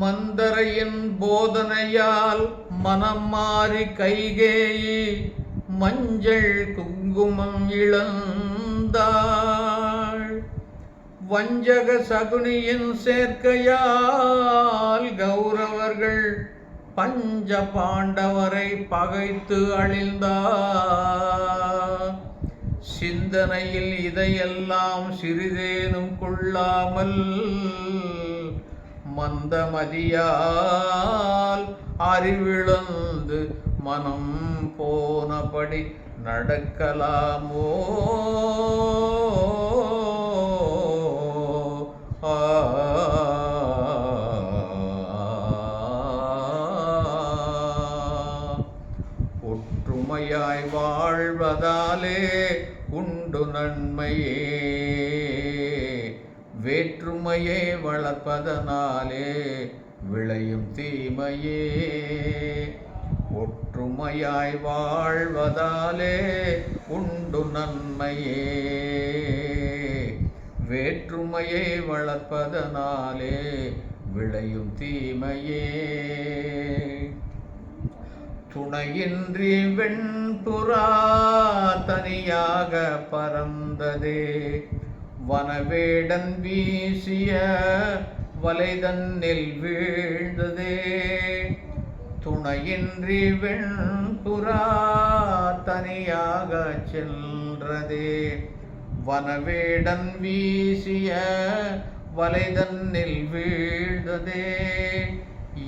மந்தரையின் போதனையால் மனம் மாறி கைகேயி மஞ்சள் குங்குமம் இழந்தாள். வஞ்சக சகுனியின் சேர்க்கையால் கௌரவர்கள் பஞ்ச பாண்டவரை பகைத்து அழிந்தார். சிந்தனையில் இதையெல்லாம் சிறிதேனும் கொள்ளாமல் மந்தமதியால் அறிவிழந்து மனம் போனபடி நடக்கலாமோ? ஒற்றுமையாய் வாழ்வதாலே உண்டு நன்மையே. வேற்றுமையே வளர்ப்பதனாலே விளையும் தீமையே. ஒற்றுமையாய் வாழ்வதாலே உண்டு நன்மையே. வேற்றுமையை வளர்ப்பதனாலே விளையும் தீமையே. துணையின்றி வெண்புறா தனியாக பறந்ததே. வனவேடன் வீசிய வலைதன்னில் வீழ்ந்ததே. துணையின்றி வெண்புறா தனியாக சென்றதே. வனவேடன் வீசிய வலைதன்னில் வீழ்ந்ததே.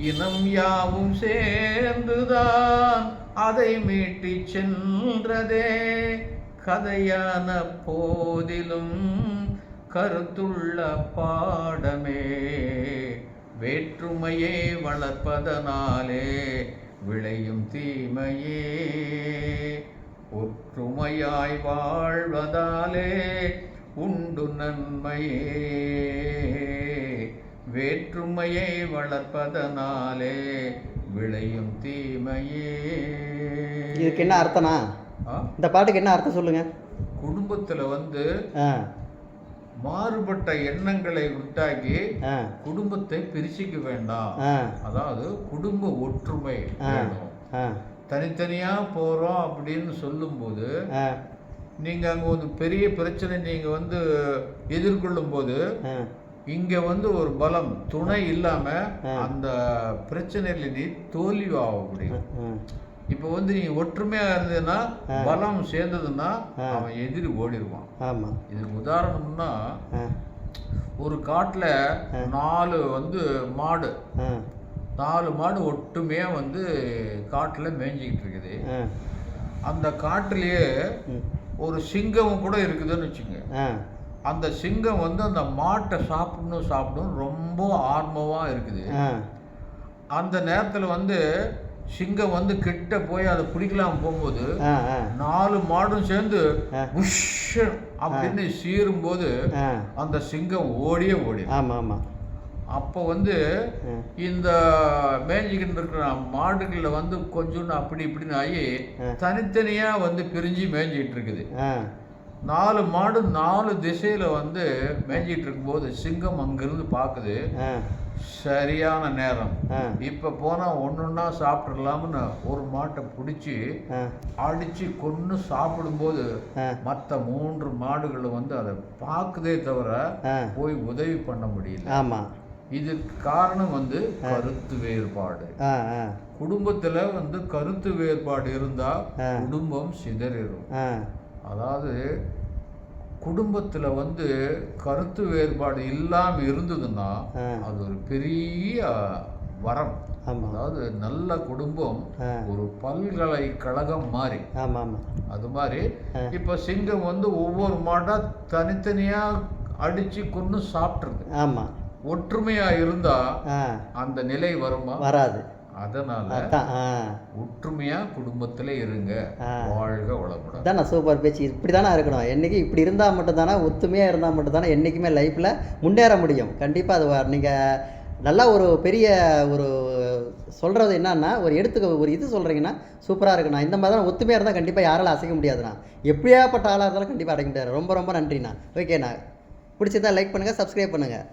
இனம் யாவும் சேர்ந்துதான் அதை மீட்டிச் சென்றதே. கதையான போதிலும் கருத்துள்ள பாடமே வேற்றுமையே வளர்ப்பதனாலே விளையும் தீமையே. ஒற்றுமையாய் வாழ்வதாலே உண்டு நன்மையே. வேற்றுமையை வளர்ப்பதனாலே விளையும் தீமையே. இதுக்கு என்ன அர்த்தம்னா இந்த பாட்டுக்கு என்ன அர்த்தம் சொல்லுங்க? குடும்பத்துல வந்து மாறுபட்ட எண்ணங்களை உண்டாக்கி குடும்பத்தை பிரிச்சுக்க வேண்டாம். அதாவது குடும்ப ஒற்றுமை தனித்தனியா போறோம் அப்படின்னு சொல்லும்போது நீங்க அங்க ஒரு பெரிய பிரச்சனை நீங்க வந்து எதிர்கொள்ளும் போது இங்க வந்து ஒரு பலம் துணை இல்லாம. அந்த பிரச்சனையில நீ தோல்வி ஆக முடியும் இப்போ வந்து நீ ஒற்றுமையா இருந்ததுன்னா. பலம் சேர்ந்ததுன்னா. அவன் எதிரி ஓடிடுவான். ஆமாம் இதுக்கு உதாரணம்னா ஒரு காட்டுல. நாலு வந்து மாடு. நாலு மாடு ஒட்டுமையா வந்து காட்டுல மேய்ஞ்சிக்கிட்டு இருக்குது. அந்த காட்டுலயே ஒரு சிங்கம் கூட இருக்குதுன்னு வச்சுங்க. அந்த சிங்கம் வந்து அந்த மாட்டை சாப்பிடணும் சாப்பிடணும் ரொம்ப ஆர்வமா இருக்குது. அந்த நேரத்துல வந்து சிங்கம் வந்து கிட்ட போய் அதை பிடிக்கலாம் போகும்போது நாலு மாடும் சேர்ந்து அப்படின்னு சீரும்போது ஆ. அந்த சிங்கம் ஓடியே ஓடி ஆமாம் ஆமாம் அப்போ வந்து இந்த மேய்ஞ்சிக்கிட்டு இருக்கிற மாடுகளில் வந்து கொஞ்சோண்டு அப்படி இப்படின்னு ஆகி ஆ. தனித்தனியா வந்து பிரிஞ்சு மேய்ஞ்சிட்டு இருக்குது. நாலு மாடு நாலு திசையில வந்து மேய்ஞ்சிட்டு இருக்கும்போது சிங்கம் அங்கிருந்து பார்க்குது சரியான நேரம். இப்ப போனா ஒன்னொன்னா சாப்பிட்றலாம்னு ஒரு மாட்டை பிடிச்சி ஆ. அடிச்சு கொன்னு சாப்பிடும்போது மற்ற மூன்று மாடுகள் வந்து அதை பார்க்குதே தவிர போய் உதவி பண்ண முடியல. ஆமாம் இதுக்கு காரணம் வந்து கருத்து வேறுபாடு. குடும்பத்துல வந்து கருத்து வேறுபாடு இருந்தா ஆ. குடும்பம் சிதறிடும். அதாவது குடும்பத்துல வந்து கருத்து வேறுபாடு இல்லாம இருந்ததுன்னா. அது ஒரு பெரிய வரம். அதாவது நல்ல குடும்பம் ஒரு பல்கலைக்கழகம் மாதிரி. அது மாதிரி. இப்ப சிங்கம் வந்து ஒவ்வொரு மாடா தனித்தனியா அடிச்சு கொன்னு சாப்பிட்டுருது. ஆமாம் ஒற்றுமையா இருந்தா ஆ. அந்த நிலை வருமா? வராது. அதனால ஒற்றுமையா குடும்பத்துல இருங்க. வாழ்க வளமுடன். நான் சூப்பர் பேச்சு. இப்படி தானே இருக்கணும். என்றைக்கு இப்படி இருந்தால் மட்டும்தானே ஒத்துமையாக இருந்தால் மட்டும்தானே என்றைக்குமே லைஃப்பில் முன்னேற முடியும். கண்டிப்பாக அது நீங்கள் நல்லா ஒரு பெரிய ஒரு சொல்கிறது என்னன்னா ஒரு எடுத்துக்க ஒரு இது சொல்கிறீங்கன்னா சூப்பராக இருக்குண்ணா இந்த மாதிரி தான் ஒத்துமையாக இருந்தால் கண்டிப்பாக யாராலும் அசைக்க முடியாதுண்ணா. எப்படியாப்பட்ட ஆளாக இருந்தாலும் கண்டிப்பாக அடைக்க முடியாது ரொம்ப ரொம்ப நன்றிண்ணா. ஓகேண்ணா பிடிச்சதா லைக் பண்ணுங்கள் சப்ஸ்கிரைப் பண்ணுங்கள்